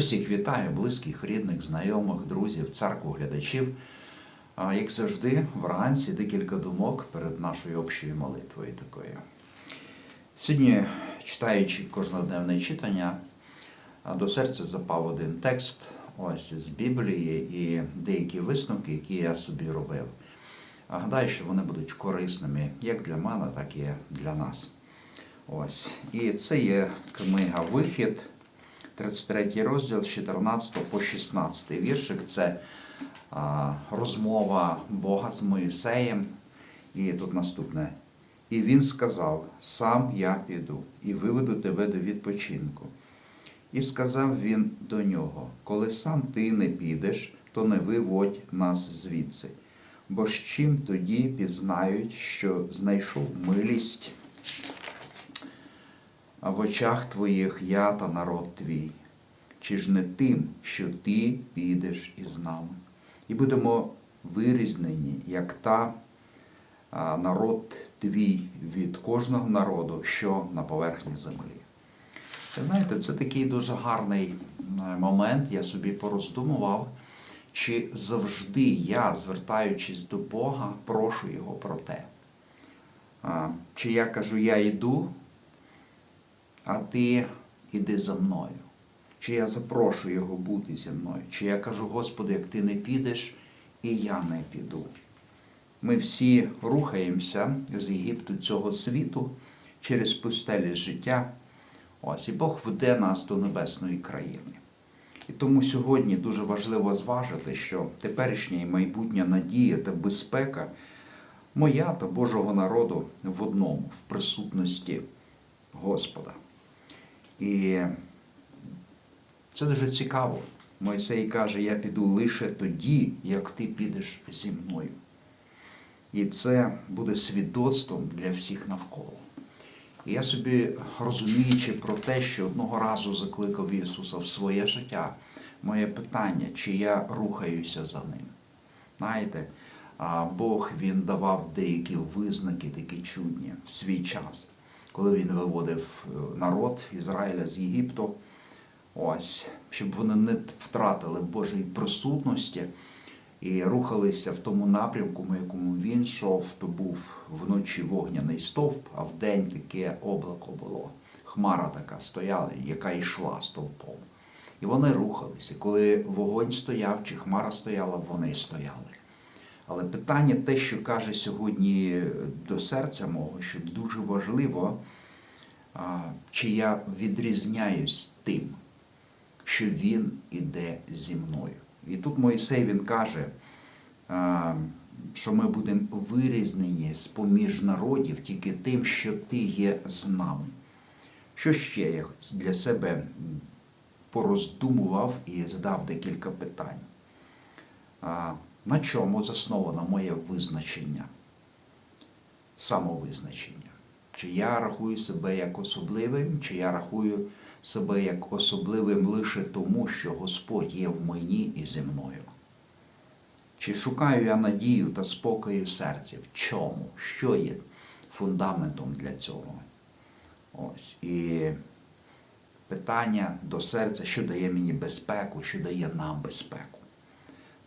Усіх вітаю, близьких, рідних, знайомих, друзів, церкву, глядачів. Як завжди, вранці декілька думок перед нашою общою молитвою такою. Сьогодні, читаючи кожноденне читання, до серця запав один текст ось з Біблії і деякі висновки, які я собі робив. А Гадаю, що вони будуть корисними як для мене, так і для нас. Ось. І це є книга Вихід, 33 розділ з 14 по 16 віршик. Це розмова Бога з Моїсеєм. І тут наступне. І він сказав: Сам я піду і виведу тебе до відпочинку. І сказав він до нього: Коли сам ти не підеш, то не виводь нас звідси. Бо з чим тоді пізнають, що знайшов милість а в очах твоїх я та народ твій, чи ж не тим, що ти підеш із нами, і будемо вирізнені, як та народ твій від кожного народу, що на поверхні землі. Ви знаєте, це такий дуже гарний е, момент, я собі пороздумував, чи завжди я, звертаючись до Бога, прошу Його про те. Чи я кажу, я йду, а ти іди за мною. Чи я запрошую його бути зі мною, чи я кажу, Господи, як ти не підеш, і я не піду. Ми всі рухаємося з Єгипту цього світу через пустелі життя. Ось, і Бог веде нас до небесної країни. І тому сьогодні дуже важливо зважити, що теперішня і майбутня надія та безпека моя та Божого народу в одному, в присутності Господа. І це дуже цікаво. Мойсей каже, я піду лише тоді, як ти підеш зі мною. І це буде свідоцтвом для всіх навколо. І я собі, розуміючи про те, що одного разу закликав Ісуса в своє життя, моє питання, чи я рухаюся за ним. Знаєте, Бог Він давав деякі визнаки, такі чудні в свій час коли він виводив народ Ізраїля з Єгипту, ось, щоб вони не втратили Божої присутності і рухалися в тому напрямку, в якому він йшов, то був вночі вогняний стовп, а вдень таке облако було. Хмара така стояла, яка йшла стовпом. І вони рухалися. Коли вогонь стояв, чи хмара стояла, вони стояли. Але питання те, що каже сьогодні до серця мого, що дуже важливо, чи я відрізняюсь тим, що він іде зі мною. І тут Моїсей він каже, що ми будемо вирізнені з поміж народів тільки тим, що ти є з нами. Що ще я для себе пороздумував і задав декілька питань. На чому засновано моє визначення, самовизначення? Чи я рахую себе як особливим, чи я рахую себе як особливим лише тому, що Господь є в мені і зі мною? Чи шукаю я надію та спокою серця? В чому? Що є фундаментом для цього? Ось. І питання до серця, що дає мені безпеку, що дає нам безпеку.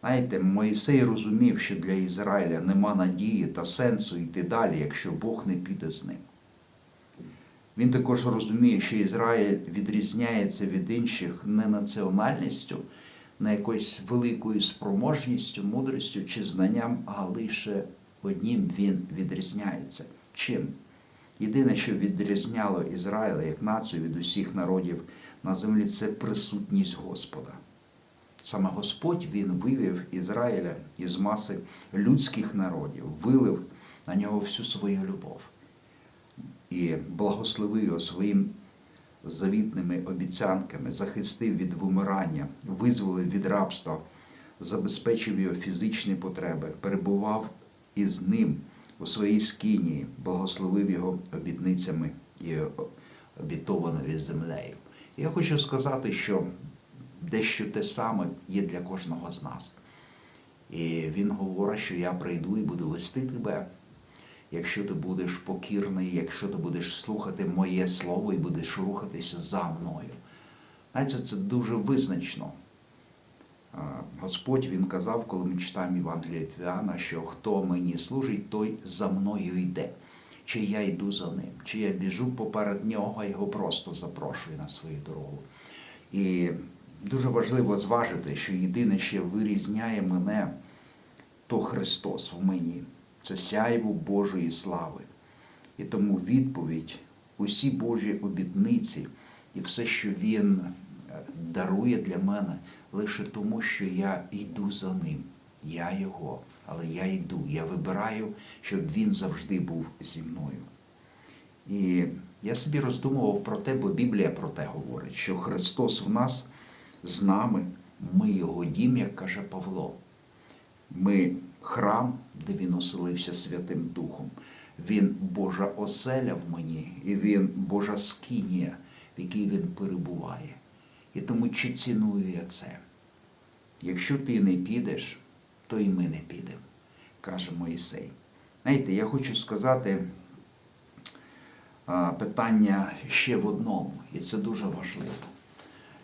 Знаєте, Моїсей розумів, що для Ізраїля нема надії та сенсу йти далі, якщо Бог не піде з ним. Він також розуміє, що Ізраїль відрізняється від інших не національністю, не якоюсь великою спроможністю, мудрістю чи знанням, а лише однім він відрізняється. Чим? Єдине, що відрізняло Ізраїля як націю від усіх народів на землі, це присутність Господа. Саме Господь Він вивів Ізраїля із маси людських народів, вилив на нього всю свою любов і благословив його своїм завітними обіцянками, захистив від вимирання, визволив від рабства, забезпечив його фізичні потреби, перебував із ним у своїй скинії, благословив його обітницями і обітованою землею. Я хочу сказати, що дещо те саме є для кожного з нас. І він говорить, що я прийду і буду вести тебе. Якщо ти будеш покірний, якщо ти будеш слухати моє слово і будеш рухатися за мною. Знаєте, це дуже визначно. Господь Він казав, коли ми читаємо Євангелія від Іоанна, що хто мені служить, той за мною йде. Чи я йду за ним, чи я біжу поперед нього, його просто запрошую на свою дорогу. І дуже важливо зважити, що єдине, що вирізняє мене, то Христос в мені. Це сяйво Божої слави. І тому відповідь, усі Божі обітниці і все, що Він е, дарує для мене, лише тому, що я йду за ним. Я його, але я йду. Я вибираю, щоб він завжди був зі мною. І я собі роздумував про те, бо Біблія про те говорить, що Христос в нас з нами, ми його дім, як каже Павло. Ми храм, де він оселився Святим Духом. Він Божа оселя в мені, і він Божа скинія, в якій він перебуває. І тому чи ціную я це? Якщо ти не підеш, то і ми не підемо, каже Моїсей. Знаєте, я хочу сказати питання ще в одному, і це дуже важливо.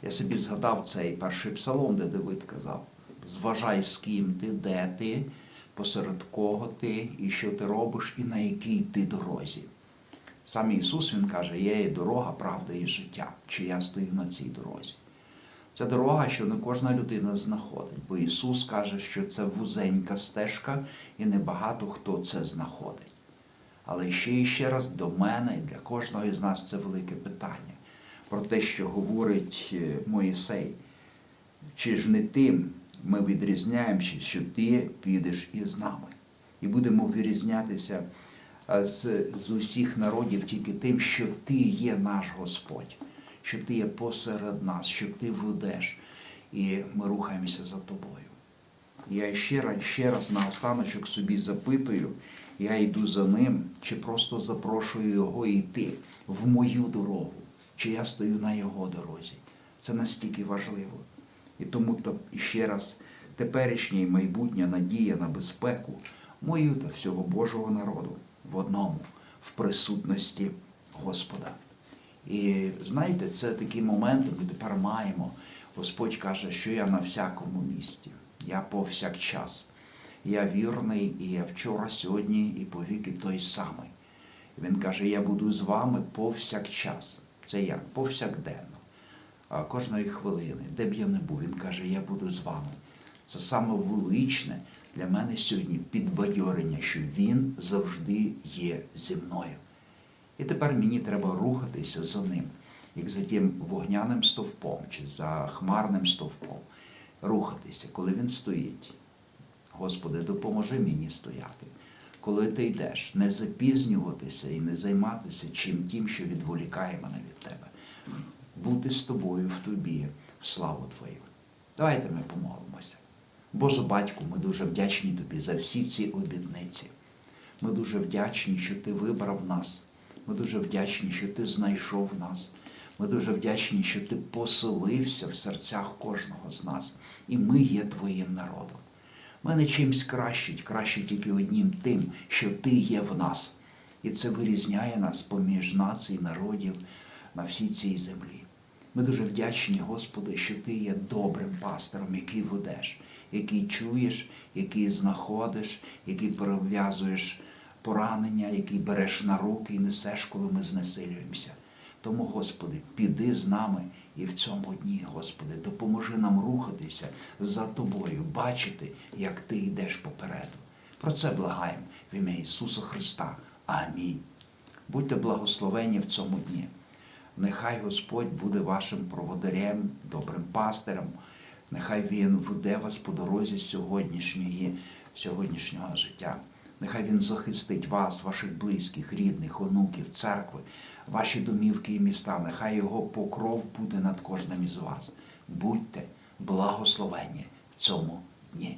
Я собі згадав цей перший псалом, де Давид казав: зважай, з ким ти, де ти, посеред кого ти, і що ти робиш, і на якій ти дорозі. Сам Ісус Він каже, є дорога, правда і життя, чи я стою на цій дорозі. Це дорога, що не кожна людина знаходить, бо Ісус каже, що це вузенька стежка, і небагато хто це знаходить. Але ще і ще раз до мене і для кожного із нас це велике питання про те, що говорить е, Моїсей. Чи ж не тим ми відрізняємося, що ти підеш із нами? І будемо вирізнятися з, з усіх народів тільки тим, що ти є наш Господь, що ти є посеред нас, що ти ведеш, і ми рухаємося за тобою. Я ще раз, ще раз наостаночок собі запитую, я йду за ним, чи просто запрошую його йти в мою дорогу, чи я стою на його дорозі. Це настільки важливо. І тому то ще раз теперішня і майбутня надія на безпеку мою та всього Божого народу в одному, в присутності Господа. І знаєте, це такі моменти ми тепер маємо. Господь каже, що я на всякому місці, я повсякчас. Я вірний, і я вчора, сьогодні, і повіки той самий. Він каже, я буду з вами повсякчас. Це як? Повсякденно. Кожної хвилини, де б я не був, він каже, я буду з вами. Це саме величне для мене сьогодні підбадьорення, що він завжди є зі мною. І тепер мені треба рухатися за ним, як за тим вогняним стовпом чи за хмарним стовпом. Рухатися, коли він стоїть. Господи, допоможи мені стояти. Коли ти йдеш, не запізнюватися і не займатися чим тим, що відволікає мене від тебе. Бути з тобою в тобі, в славу Твою. Давайте ми помолимося. Боже батьку, ми дуже вдячні тобі за всі ці обітниці. Ми дуже вдячні, що ти вибрав нас. Ми дуже вдячні, що ти знайшов нас. Ми дуже вдячні, що ти поселився в серцях кожного з нас. І ми є твоїм народом. Ми не чимсь кращить, краще тільки однім тим, що ти є в нас. І це вирізняє нас поміж націй, народів на всій цій землі. Ми дуже вдячні, Господи, що Ти є добрим пастором, який ведеш, який чуєш, який знаходиш, який перев'язуєш поранення, який береш на руки і несеш, коли ми знесилюємося. Тому, Господи, піди з нами і в цьому дні, Господи, допоможи нам рухатися за Тобою, бачити, як Ти йдеш попереду. Про це благаємо в ім'я Ісуса Христа. Амінь. Будьте благословені в цьому дні. Нехай Господь буде вашим проводарем, добрим пастирем. Нехай Він веде вас по дорозі сьогоднішньої, сьогоднішнього життя. Нехай Він захистить вас, ваших близьких, рідних, онуків, церкви, ваші домівки і міста. Нехай Його покров буде над кожним із вас. Будьте благословені в цьому дні.